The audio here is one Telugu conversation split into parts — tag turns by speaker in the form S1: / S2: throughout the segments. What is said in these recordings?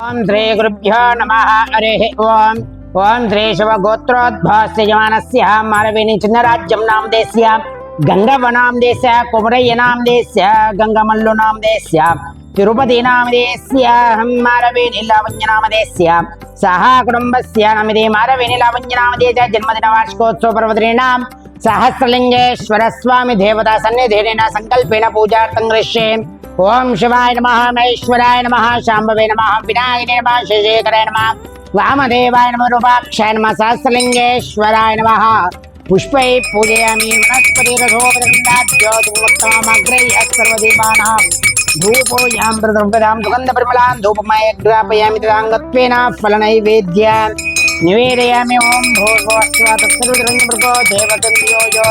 S1: ఓం శ్రీ గురుభ్యో నమ హరే ఓం ఓం శ్రీ శివ గోత్రోద్భాస్యమానస్య మారవేణి చిన్నరాజ్యం నామ దేశ్య గంగవ నామ దేశ కుమరయ్య నామ దేశ గంగమల్లు నామ దేశ్య తిరుపతి నామ దేశ్య మారవేణి లావణ్య నామ దేశ్య సహా కుటుంబస్య నమిది మారవేణి లావణ్య నామ దేశ జన్మదిన వార్షికోత్సవ పర్వదినాం సహస్రలింగేశ్వర స్వామి దేవతా సన్నిధిన సంకల్పేన పూజార్థం గృష్యే ओम शिवाय नम, महेश्वराय नम शांवे नम विनाय नम शशेखर नम, वामदेवाय नमः, रूपाक्षाय नमः नम नमः। पुष्पै पूजयामि वनस्पतिरथोपदण्डाद्योतमुत्तममग्रह्य सर्वदेवानां। धूपो यां प्रद्रव्यतां सुगन्धपरिमलां धूपमय ग्रापयामि तदाङ्गत्वेन फलनैवेद्य निवेदयामि ॐ यो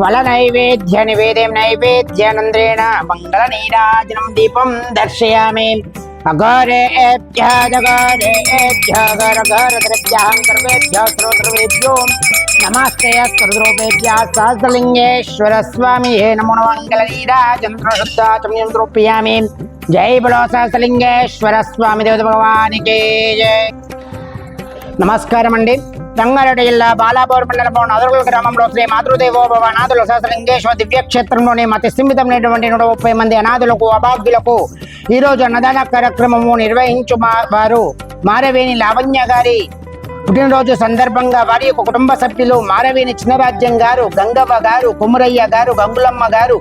S1: ఫల నైవేద్య నివేదం నైవేద్యనంద్రేణ మంగళ నీరాజనం దీపం దర్శయామి అఘోరేభ్య నమస్తే స్వరూపేభ్య సహస్రలింగేశ్వర స్వామి హే నమో మంగళనీరాజంత్రశుద్ధాచమ్యం ద్రోపయామి జై బలో సహస్రలింగేశ్వర స్వామి దేవత భగవానికి జయ నమస్కారం అండి రంగారెడ్డి జిల్లా బాలాపూర్ మండలం నదుల గ్రామంలో శ్రీ మాతృదేవోభవ అనాథుల సహస్రలింగేశ్వర దివ్యక్షేత్రంలోని మత స్థిమితమైనటువంటి నూట ముప్పై మంది అనాథులకు అభాగ్యులకు ఈరోజు అన్నదాన కార్యక్రమము నిర్వహించు మా- వారు మారవేణి లావణ్య గారి పుట్టినరోజు సందర్భంగా వారి యొక్క కుటుంబ సభ్యులు మారవేణి చిన్నరాజ్యం గారు గంగవ్వ గారు కుమరయ్య గారు గంగులమ్మ గారు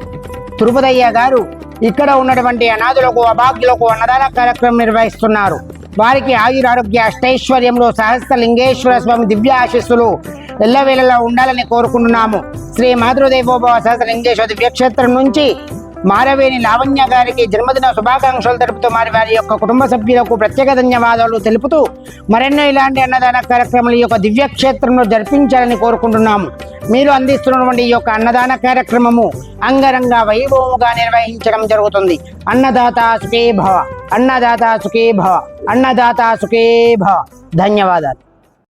S1: తిరుపతయ్య గారు ఇక్కడ ఉన్నటువంటి అనాథులకు అభాగ్యులకు అన్నదాన కార్యక్రమం నిర్వహిస్తున్నారు. వారికి ఆయురారోగ్య అష్టైశ్వర్యంలో సహస్ర లింగేశ్వర స్వామి దివ్యాశీస్సులు ఎల్లవేళలా ఉండాలని కోరుకుంటున్నాము. శ్రీ మాతృదేవోభవ సహస్ర లింగేశ్వర దివ్యక్షేత్రం నుంచి మారవేణి లావణ్య గారికి జన్మదిన శుభాకాంక్షలు తెలుపుతూ మరి వారి యొక్క కుటుంబ సభ్యులకు ప్రత్యేక ధన్యవాదాలు తెలుపుతూ మరెన్నో ఇలాంటి అన్నదాన కార్యక్రమాలు ఈ యొక్క దివ్యక్షేత్రంలో జరిపించాలని కోరుకుంటున్నాము. మీరు అందిస్తున్నటువంటి ఈ యొక్క అన్నదాన కార్యక్రమము అంగరంగ వైభవముగా నిర్వహించడం జరుగుతుంది. అన్నదాత సుఖీ భవ అన్నదాత సుఖే భవ అన్నదాత సుఖే భవ ధన్యవాదాలు.